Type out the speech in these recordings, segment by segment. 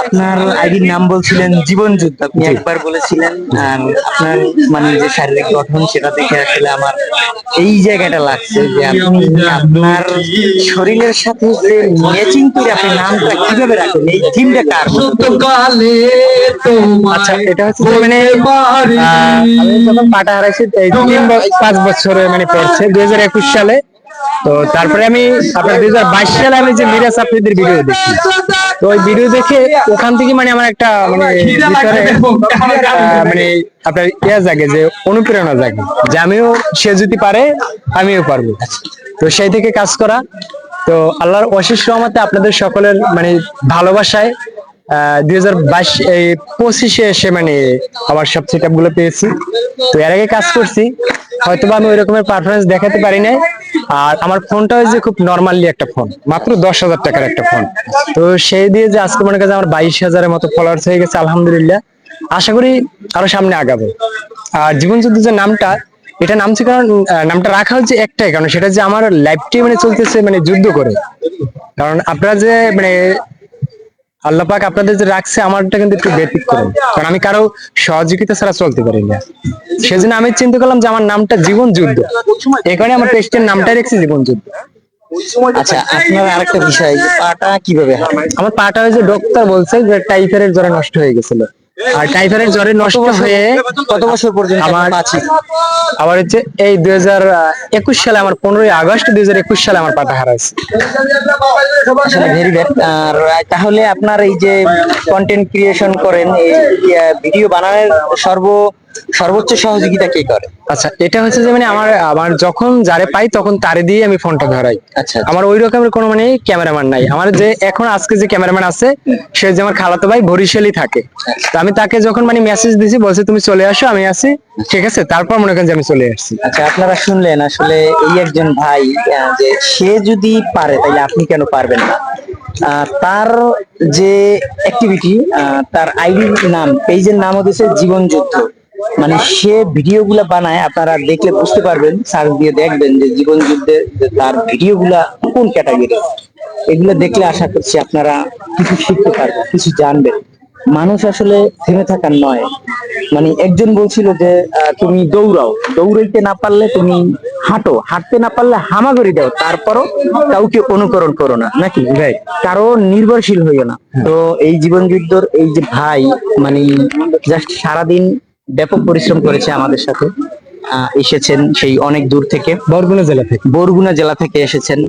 আপনার আইডির নাম বলছিলেন জীবন যুদ্ধ। আপনি একবার বলেছিলেন আর আপনার মানে যে শারীরিক গঠন সেটা দেখে আসলে আমার এই জায়গাটা লাগছে যে আপনি আপনার শরীরের সাথে যে ম্যাচিং করে আপনি নামটা কীভাবে রাখেন এই থিমটা কার? আচ্ছা এটা হচ্ছে মানে যখন পাটা হারাইছি তিন পাঁচ বছরে মানে পড়ছে দুই হাজার একুশ সালে। তো তারপরে আমি আপনার দুই হাজার বাইশ সালে আমি যে মিরাজ আফ্রিদের ভিডিও দেখি। তো ওই ভিডিও দেখে ওখান থেকে মানে আমার একটা মানে ভিতরে মানে আপনার ইয়া জাগে যে অনুপ্রেরণা জাগে যে আমিও সে যদি পারে আমিও পারব। তো সেই থেকে কাজ করা। তো আল্লাহর অশেষ রহমতে আপনাদের সকলের মানে ভালোবাসায় দুই হাজার বাইশ এই পঁচিশে এসে মানে আমার সব সেটগুলো পেয়েছি। তো এর আগে কাজ করছি হয়তো বা আমি ওই রকমের পারফরমেন্স দেখাতে পারি নাই। আর আমার ফোনটা হয়েছে খুব নর্মালি একটা ফোন, মাত্র দশ হাজার টাকার একটা ফোন। তো সেই দিয়ে যে আজকে মনে কাছে আমার বাইশ হাজারের মতো ফলোয়ার্স হয়ে গেছে, আলহামদুলিল্লাহ। আশা করি আরও সামনে আগাবো। আর জীবন যুদ্ধ যে নামটা, এটা নামছে কারণ নামটা রাখা হচ্ছে একটাই, কারণ সেটা যে আমার লাইফটাই মানে চলতেছে মানে যুদ্ধ করে। কারণ আপনারা যে মানে আল্লাহ পাক আপনাদের যে রাখছে আমারটা কিন্তু একটু ব্যতিক্রম। কারণ আমি কারও সহযোগিতা ছাড়া চলতে পারি না। সেজন্য আমি চিন্তা করলাম যে আমার নামটা জীবন যুদ্ধ। এই কারণে আমার টেস্টের নামটাই রেখেছি জীবন যুদ্ধ। আচ্ছা আপনার আরেকটা বিষয় পাটা কীভাবে? আমার পাটা হয়েছে ডক্টর বলছে যে টাইফাইডের জ্বরে নষ্ট হয়ে গেছিল। আর টাইফাইডের জ্বরে নষ্ট হয়ে কত বছর পর্যন্ত আমার আমার হচ্ছে এই দুই হাজার একুশ সালে আমার পনেরোই আগস্ট দুই হাজার একুশ সালে আমার পাতা হারাইছে। আসলে ভেরি ব্যাড আর তাহলে আপনার এই যে কন্টেন্ট ক্রিয়েশন করেন এই ভিডিও বানানোর সর্ব সর্বোচ্চ সহযোগিতা কে করে? আচ্ছা এটা হচ্ছে যে মানে আমার আমার যখন যারে পাই তখন তারে দিয়ে আমি ফোনটা ধরাই। আচ্ছা আমার ওই রকমের কোনো মানে ক্যামেরাম্যান নাই। আমার যে এখন আজকে যে ক্যামেরাম্যান আছে সে যে আমার খালাতো ভাই বরিশালই থাকে। তো আমি তাকে যখন মানে মেসেজ দিছি বলছে তুমি চলে আসো আমি আসি ঠিক আছে? তারপর মনে করেন যে আমি চলে আসছি। আচ্ছা আপনারা শুনলেন আসলে এই একজন ভাই যে সে যদি পারে তাহলে আপনি কেন পারবেন না? তার যে অ্যাক্টিভিটি তার আইডির নাম পেজের নাম হচ্ছে জীবন যুদ্ধ। মানে সে ভিডিও গুলা বানায় আপনারা দেখলে বুঝতে পারবেন সার্চ দিয়ে দেখবেন যে জীবন যুদ্ধের যে তার ভিডিও গুলা কোন ক্যাটাগরি। এগুলো দেখলে আশা করছি আপনারা কিছু শিখতে পারবেন কিছু জানবেন। মানুষ আসলে থেমে থাকার নয়। মানে একজন বলছিল যে তুমি দৌড়াও। দৌড়াইতে না পারলে তুমি হাঁটো। হাঁটতে না পারলে হামাগুড়ি দাও। তারপরও কাউকে অনুকরণ করো না নাকি? কারও নির্ভরশীল হইও না। তো এই জীবন যুদ্ধর এই যে ভাই মানে জাস্ট সারাদিন ব্যাপক পরিশ্রম করেছে আমাদের সাথে। আহ, এসেছেন সেই অনেক দূর থেকে। বরগুনা জেলা থেকে। বরগুনা জেলা থেকে এসেছেন।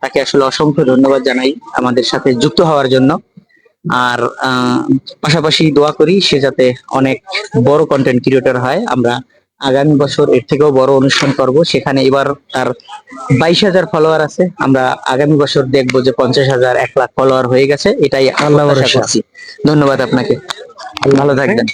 তাকে আসলে অসংখ্য ধন্যবাদ জানাই আমাদের সাথে যুক্ত হওয়ার জন্য। আর পাশাপাশি দোয়া করি সে যাতে অনেক বড় কন্টেন্ট ক্রিয়েটর হয়। আমরা আগামী বছর এর থেকেও বড় অনুষ্ঠান করব। সেখানে এবার তার বাইশ হাজার ফলোয়ার আছে। আমরা আগামী বছর দেখব যে পঞ্চাশ হাজার এক লাখ ফলোয়ার হয়ে গেছে। এটাই আল্লাহ করছি। ধন্যবাদ আপনাকে। ভালো থাকবেন।